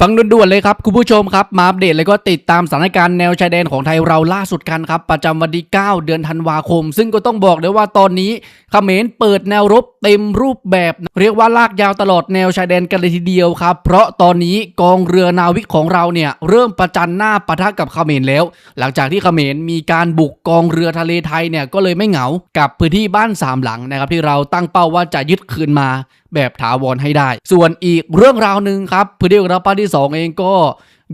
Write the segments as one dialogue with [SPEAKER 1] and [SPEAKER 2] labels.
[SPEAKER 1] ฟังด่วนๆเลยครับ คุณผู้ชมครับ มาอัปเดตแล้วก็ติดตามสถานการณ์แนวชายแดนของไทยเราล่าสุดกันครับ ประจำวันที่ 9 เดือนธันวาคม ซึ่งก็ต้องบอกเลยว่าตอนนี้เขมรเปิดแนวรบเต็มรูปแบบ เรียกว่าลากยาวตลอดแนวชายแดนกันเลยทีเดียวครับ เพราะตอนนี้กองเรือนาวิกของเราเนี่ยเริ่มประจันหน้าปะทะกับเขมรแล้ว หลังจากที่เขมรมีการบุกกองเรือทะเลไทยเนี่ยก็เลยไม่เหงากับพื้นที่บ้านสามหลังนะครับที่เราตั้งเป้าว่าจะยึดคืนมาแบบถาวรให้ได้ ส่วนอีกเรื่องราวหนึ่งครับพื้นที่ของเราป้าที่ 2 เองก็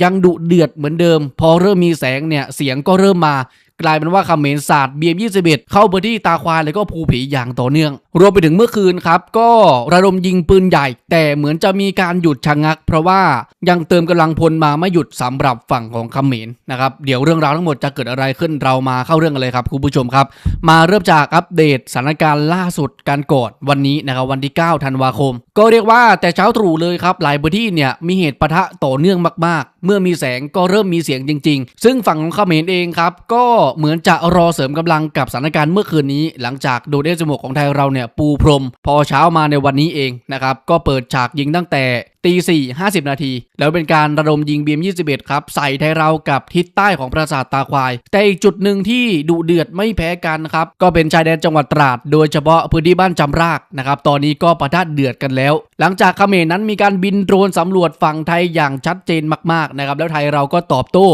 [SPEAKER 1] ยังดุเดือดเหมือนเดิม พอเริ่มมีแสงเนี่ยเสียงก็เริ่มมา กลายเป็นว่าเขมรศาสตร์เบียม21 เข้าพื้นที่ตาควายแล้วก็ภูผีอย่างต่อเนื่อง รวมไปถึงเมื่อคืนครับ ก็ระดมยิงปืนใหญ่ แต่เหมือนจะมีการหยุดชะงัก เพราะว่ายังเติมกำลังพลมาไม่หยุดสำหรับฝั่งของเขมรนะครับเดี๋ยวเรื่องราวทั้งหมดจะเกิดอะไรขึ้นเรามาเข้าเรื่องกันเลยครับคุณผู้ชมครับ มาเริ่มจากอัปเดตสถานการณ์ล่าสุดการกอนวันนี้นะครับวันที่ 9 ธันวาคม ก็เรียกว่าแต่เช้าตรู่เลยครับหลายพื้นที่เนี่ยมีเหตุปะทะต่อเนื่องมาก ๆ เมื่อมีแสงก็เริ่มมีเสียงจริง ๆ ซึ่งฝั่งของเขมรเองครับก็เหมือนจะรอเสริมกำลังกับสถานการณ์เมื่อคืนนี้ หลังจากโดเดสมกของไทยเราเนี่ยปูพรม พอเช้ามาในวันนี้เองนะครับก็เปิดฉากยิงตั้งแต่ ตีสี่ห้าสิบนาที แล้วเป็นการระดมยิงบีม21ครับ ใส่ไทยเรากับทิศใต้ของปราสาทตาควาย แต่อีกจุดหนึ่งที่ดุเดือดไม่แพ้กันครับ ก็เป็นชายแดนจังหวัดตราด โดยเฉพาะพื้นที่บ้านจำรากนะครับ ตอนนี้ก็ประทัดเดือดกันแล้ว หลังจากเขมรนั้นมีการบินโดรนสำรวจฝั่งไทยอย่างชัดเจนมากๆนะครับ แล้วไทยเราก็ตอบโต้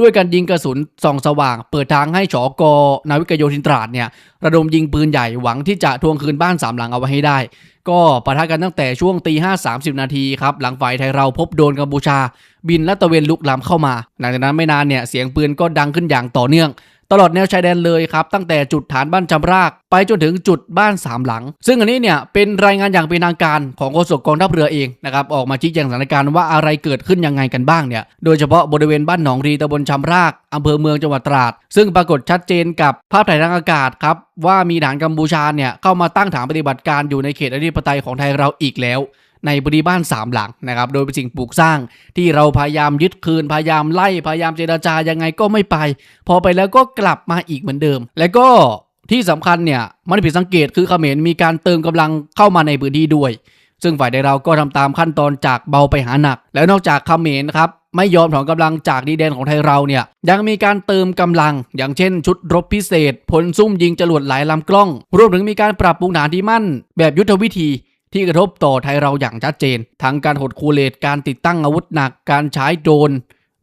[SPEAKER 1] ด้วยการยิงกระสุนส่องสว่าง เปิดทางให้ฉอกนาวิกโยธินตราดเนี่ยระดมยิงปืนใหญ่หวังที่จะทวงคืนบ้านสามหลังเอาไว้ให้ได้ ก็ปะทะกันตั้งแต่ช่วงตีห้าสามสิบนาทีครับหลังฝ่ายไทยเราพบโดนกัมพูชา บินและตะเวนลุกล้ำเข้ามา หลังจากนั้นไม่นานเนี่ยเสียงปืนก็ดังขึ้นอย่างต่อเนื่องตลอดแนวชายแดนเลยครับ ตั้งแต่จุดฐานบ้านจำราก ไปจนถึงจุดบ้านสามหลัง ซึ่งอันนี้เนี่ยเป็นรายงานอย่างเป็นทางการของโฆษกกองทัพเรือเองนะครับออกมาชี้แจงสถานการณ์ว่าอะไรเกิดขึ้นยังไงกันบ้างเนี่ยโดยเฉพาะบริเวณบ้านหนองรีตำบลชำรากอำเภอเมืองจังหวัดตราด ซึ่งปรากฏชัดเจนกับภาพถ่ายทางอากาศครับว่ามีฐานกัมพูชาเนี่ยเข้ามาตั้งฐานปฏิบัติการอยู่ในเขตอธิปไตยของไทยเราอีกแล้ว ในบริบ้านสามหลังนะครับโดยเป็นสิ่งปลูกสร้างที่เราพยายามยึดคืนพยายามไล่พยายามเจรจายังไงก็ไม่ไป พอไปแล้วก็กลับมาอีกเหมือนเดิม และก็ที่สำคัญเนี่ยมันผิดสังเกตคือเขมรมีการเติมกำลังเข้ามาในพื้นที่ด้วย ซึ่งฝ่ายใดเราก็ทำตามขั้นตอนจากเบาไปหาหนัก แล้วนอกจากเขมรครับไม่ยอมถอนกำลังจากดีแดนของไทยเราเนี่ยยังมีการเติมกำลัง อย่างเช่น ชุดรบพิเศษ พลซุ่มยิงจรวดหลายลำกล้อง รวมถึงมีการปรับปรุงฐานที่มั่น แบบยุทธวิธี ที่กระทบต่อไทยเราอย่างชัดเจน ทั้งการหดคูเลตการติดตั้งอาวุธหนัก การใช้โดรน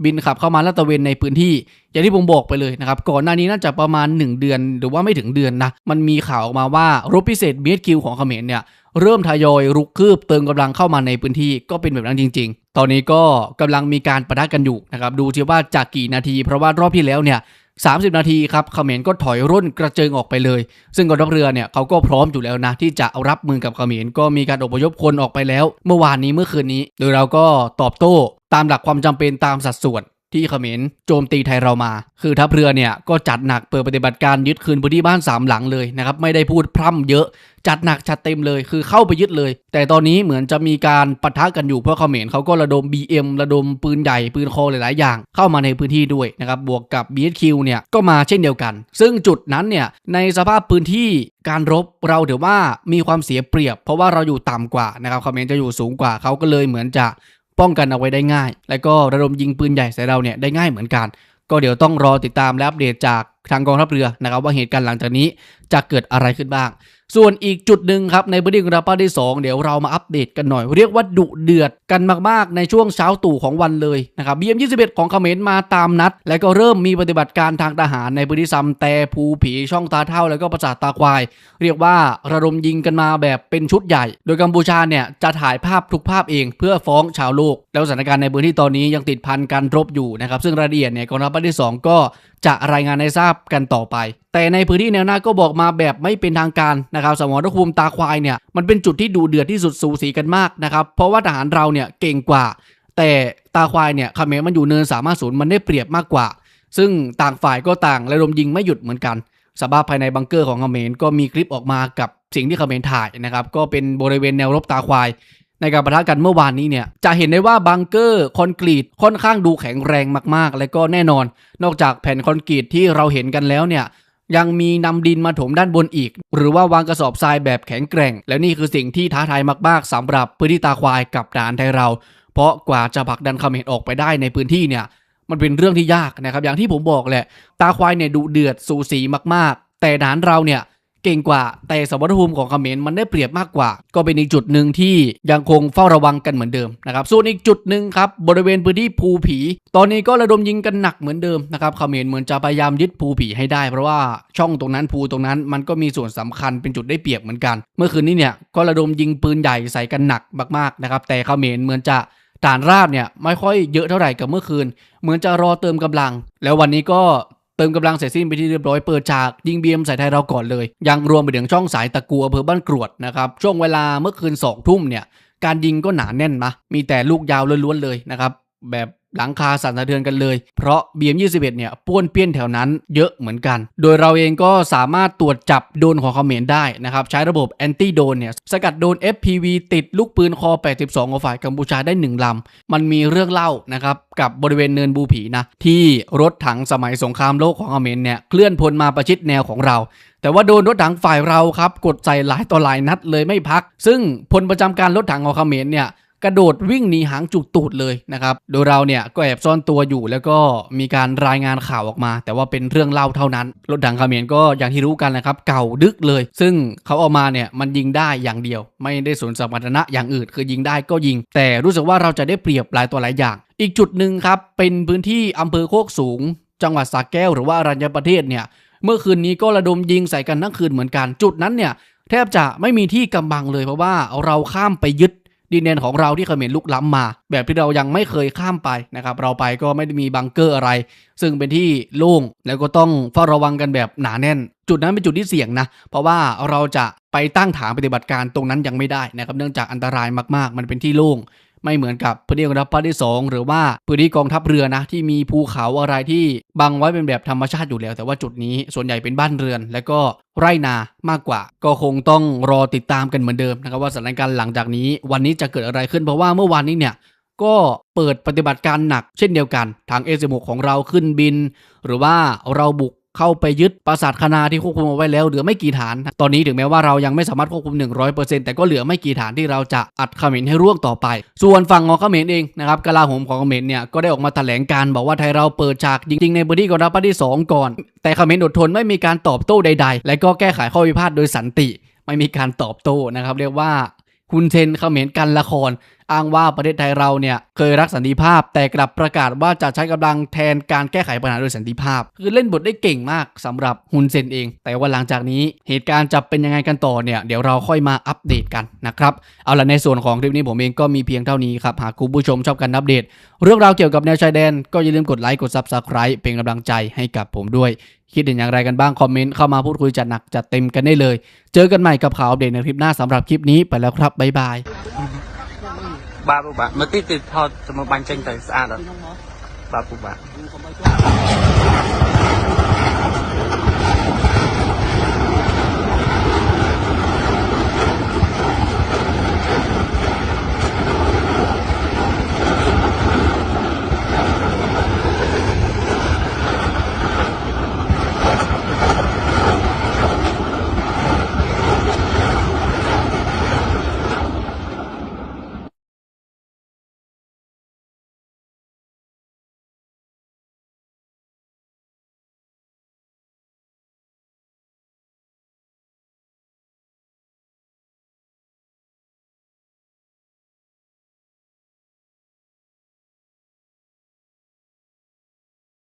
[SPEAKER 1] บินขับเข้ามาลาดตระเวนในพื้นที่ อย่างที่ผมบอกไปเลยนะครับ ก่อนหน้านี้น่าจะประมาณ 1 เดือนหรือว่าไม่ถึงเดือนนะ มันมีข่าวออกมาว่ารบพิเศษ BSQ ของเขมรเนี่ยเริ่มทยอยรุกคืบเติมกำลังเข้ามาในพื้นที่ก็เป็นแบบนั้นจริง ๆ ตอนนี้ก็กำลังมีการประทะกันอยู่นะครับดูสิว่าจากกี่นาที เพราะว่ารอบที่แล้วเนี่ย 30 นาทีครับเขมรก็ถอยร่นกระเจิงออกไปเลย ซึ่งกองทัพเรือเนี่ยเขาก็พร้อมอยู่แล้วนะที่จะรับมือกับเขมรก็มีการอพยพคนออกไปแล้ว เมื่อวานนี้เมื่อคืนนี้ โดยเราก็ตอบโต้ตามหลักความจำเป็นตามสัดส่วน ที่เขมรโจมตีไทยเรามา คือทัพเรือเนี่ยก็จัดหนักเปิดปฏิบัติการยึดคืนพื้นที่บ้านสามหลังเลยนะครับไม่ได้พูดพร่ำเยอะ จัดหนักจัดเต็มเลยคือเข้าไปยึดเลย แต่ตอนนี้เหมือนจะมีการปะทะกันอยู่เพราะเขมรเขาก็ระดม BM ระดมปืนใหญ่ปืนคอหลายๆอย่าง เข้ามาในพื้นที่ด้วยนะครับบวกกับ BSQ เนี่ยก็มาเช่นเดียวกัน ซึ่งจุดนั้นเนี่ยในสภาพพื้นที่การรบเราถือว่ามีความเสียเปรียบ เพราะว่าเราอยู่ต่ำกว่านะครับเขมรจะอยู่สูงกว่าเขาก็เลยเหมือนจะ ป้องกันเอาไว้ได้ง่าย และก็ระดมยิงปืนใหญ่ใส่เราเนี่ยได้ง่ายเหมือนกัน ก็เดี๋ยวต้องรอติดตามและอัปเดตจากทางกองทัพเรือนะครับว่าเหตุการณ์หลังจากนี้จะเกิดอะไรขึ้นบ้าง ส่วนอีกจุดหนึ่งครับในพื้นที่ของเราป้าที่2เดี๋ยวเรามาอัปเดตกันหน่อย เรียกว่าดุเดือด กันมากๆ ในช่วงเช้าตู่ของวันเลยนะครับบีเอ็มยี่สิบเอ็ดของเขมรมาตามนัด และก็เริ่มมีปฏิบัติการทางทหารในพื้นที่ซัมแต่ภูผีช่องตาเท่า แล้วก็ประสาทตาควาย เรียกว่าระดมยิงกันมาแบบเป็นชุดใหญ่ โดยกัมพูชาเนี่ยจะถ่ายภาพทุกภาพเองเพื่อฟ้องชาวโลก แล้วสถานการณ์ในพื้นที่ตอนนี้ยังติดพันการรบอยู่นะครับซึ่งรายละเอียดเนี่ยกองทัพภาคที่ 2 ก็จะรายงานให้ทราบกันต่อไป แต่ในพื้นที่แนวหน้าก็บอกมาแบบไม่เป็นทางการนะครับสมรภูมิตาควายเนี่ยมันเป็นจุดที่ดูเดือดที่สุดสูสีกันมากนะครับเพราะว่าทหารเราเนี่ยเก่งกว่า แต่ตาควายเนี่ยเมรมันอยู่เนินสามารถศูนย์มันได้เปรียบมากกว่า ซึ่งต่างฝ่ายก็ต่างระดมยิงไม่หยุดเหมือนกันสภาพภายในบังเกอร์ของเมรก็มีคลิปออกมากับสิ่งที่เมรถ่ายนะครับก็เป็นบริเวณแนวรบตาควาย ในการประทะกันเมื่อวานนี้เนี่ยจะเห็นได้ว่าบังเกอร์คอนกรีตค่อนข้างดูแข็งแรงมากๆ และก็แน่นอน นอกจากแผ่นคอนกรีตที่เราเห็นกันแล้วเนี่ย ยังมีนำดินมาถมด้านบนอีก หรือว่าวางกระสอบทรายแบบแข็งแกร่ง และนี่คือสิ่งที่ท้าทายมากๆสำหรับพื้นที่ตาควายกับดานไทยเรา เพราะกว่าจะผลักดันเขมรออกไปได้ในพื้นที่เนี่ยมันเป็นเรื่องที่ยากนะครับอย่างที่ผมบอกแหละ ตาควายเนี่ยดุเดือดสูสีมากๆ แต่ฐานเราเนี่ย เก่งกว่า แต่สมรภูมิของเขมรมันได้เปรียบมากกว่า ก็เป็นอีกจุดหนึ่งที่ยังคงเฝ้าระวังกันเหมือนเดิมนะครับส่วนอีกจุดหนึ่งครับบริเวณพื้นที่ภูผี ตอนนี้ก็ระดมยิงกันหนักเหมือนเดิมนะครับเขมรเหมือนจะพยายามยึดภูผีให้ได้ เพราะว่าช่องตรงนั้นภูตรงนั้นมันก็มีส่วนสำคัญเป็นจุดได้เปรียบเหมือนกัน เมื่อคืนนี้เนี่ยก็ระดมยิงปืนใหญ่ใส่กันหนักมากๆนะครับแต่เขมรเหมือนจะฐานราบเนี่ยไม่ค่อยเยอะเท่าไหร่กับเมื่อคืน เหมือนจะรอเติมกำลัง แล้ววันนี้ก็ เติมกำลังเสร็จสิ้นไปที่เรียบร้อยเปิดฉากยิงเบียมใส่ไทยเราก่อนเลย ยังรวมไปถึงช่องสายตะกัวอำเภอบ้านกรวดนะครับช่วงเวลาเมื่อคืนสองทุ่มเนี่ยการยิงก็หนาแน่นนะมีแต่ลูกยาวล้วนๆเลยนะครับแบบ หลังคาสั่นสะเทือนกันเลย เพราะ BM21 เนี่ยป้วนเปี้ยนแถวนั้นเยอะเหมือนกัน โดยเราเองก็สามารถตรวจจับโดนของเขมรได้นะครับ ใช้ระบบแอนตี้โดนเนี่ยสกัดโดน FPV ติดลูกปืนคอ 82ของฝ่ายกัมพูชาได้ 1 ลำ มันมีเรื่องเล่านะครับ กับบริเวณเนินบูผีนะ ที่รถถังสมัยสงครามโลกของเขมรเนี่ยเคลื่อนพลมาประชิดแนวของเรา แต่ว่าโดนรถถังฝ่ายเราครับกดใส่หลายต่อหลายนัดเลยไม่พัก ซึ่งพลประจำการรถถังของเขมรเนี่ย กระโดดวิ่งหนีหางจุกตูดเลยนะครับ โดยเราเนี่ยก็แอบซ่อนตัวอยู่แล้วก็มีการรายงานข่าวออกมา แต่ว่าเป็นเรื่องเล่าเท่านั้น รถถังเขมรก็อย่างที่รู้กันนะครับ เก่าดึกเลย ซึ่งเขาเอามาเนี่ยมันยิงได้อย่างเดียว ไม่ได้สนสมรรถนะอย่างอื่น คือยิงได้ก็ยิง แต่รู้สึกว่าเราจะได้เปรียบหลายตัวหลายอย่าง อีกจุดหนึ่งครับเป็นพื้นที่อำเภอโคกสูง จังหวัดสระแก้ว หรือว่ารัญญประเทศเนี่ยเมื่อคืนนี้ก็ระดมยิงใส่กันทั้งคืนเหมือนกัน จุดนั้นเนี่ยแทบจะไม่มีที่กำบังเลยเพราะว่าเราข้ามไปยึด ดินแดนของเราที่เขมรลุกล้ำมา แบบที่เรายังไม่เคยข้ามไปนะครับเราไปก็ไม่ได้มีบังเกอร์อะไร ซึ่งเป็นที่โล่งแล้วก็ต้องเฝ้าระวังกันแบบหนาแน่น จุดนั้นเป็นจุดที่เสี่ยงนะ เพราะว่าเราจะไปตั้งฐานปฏิบัติการตรงนั้นยังไม่ได้นะครับเนื่องจากอันตรายมากๆ มันเป็นที่โล่ง ไม่เหมือนกับพื้นที่กองทัพภาคที่ 2 หรือว่าพื้นที่กองทัพเรือนะที่มีภูเขาอะไรที่บังไว้เป็นแบบธรรมชาติอยู่แล้ว แต่ว่าจุดนี้ส่วนใหญ่เป็นบ้านเรือน และก็ไร่นามากกว่า ก็คงต้องรอติดตามกันเหมือนเดิมนะครับว่าสถานการณ์หลังจากนี้ วันนี้จะเกิดอะไรขึ้นเพราะว่าเมื่อวานนี้เนี่ยก็เปิดปฏิบัติการหนักเช่นเดียวกัน ทางเอสของเราขึ้นบิน หรือว่าเราบุก เข้าไปยึดปราสาทคณาที่ควบคุมเอาไว้แล้วเหลือไม่กี่ฐาน ตอนนี้ถึงแม้ว่าเรายังไม่สามารถควบคุม 100%แต่ก็เหลือไม่กี่ฐานที่เราจะอัดเขมรให้ร่วงต่อไป ส่วนฝั่งของเขมรเองนะครับกลาโหมของเขมรเนี่ยก็ได้ออกมาแถลงการบอกว่าไทยเราเปิดฉากจริงๆในพื้นที่กองทัพที่ 2 ก่อน แต่เขมรอดทนไม่มีการตอบโต้ใด ๆ และก็แก้ไขข้อพิพาทโดยสันติ ไม่มีการตอบโต้นะครับเรียกว่าคุณเทนเขมรกันละคร อ้างว่าประเทศไทยเราเนี่ยเคยรักสันติภาพ แต่กลับประกาศว่าจะใช้กำลังแทนการแก้ไขปัญหาโดยสันติภาพ คือเล่นบทได้เก่งมากสำหรับฮุนเซนเอง แต่ว่าหลังจากนี้เหตุการณ์จะเป็นยังไงกันต่อเนี่ยเดี๋ยวเราค่อยมาอัปเดตกันนะครับเอาละในส่วนของคลิปนี้ผมเองก็มีเพียงเท่านี้ครับหากคุณผู้ชมชอบการอัปเดต เรื่องราวเกี่ยวกับแนวชายแดนก็อย่าลืมกดไลค์กด Subscribe เป็นกำลังใจให้กับผมด้วย คิดเห็นอย่างไรกันบ้างคอมเมนต์เข้ามาพูดคุยจัดหนักจัดเต็มกันได้เลย เจอกันใหม่กับข่าวอัปเดตในคลิปหน้าสำหรับคลิปนี้ไปแล้วครับบ๊ายบาย
[SPEAKER 2] បាទពុកបាទមកទីទីថតទៅមកបាញ់ចេញទៅស្អាតអត់បាទពុកបាទ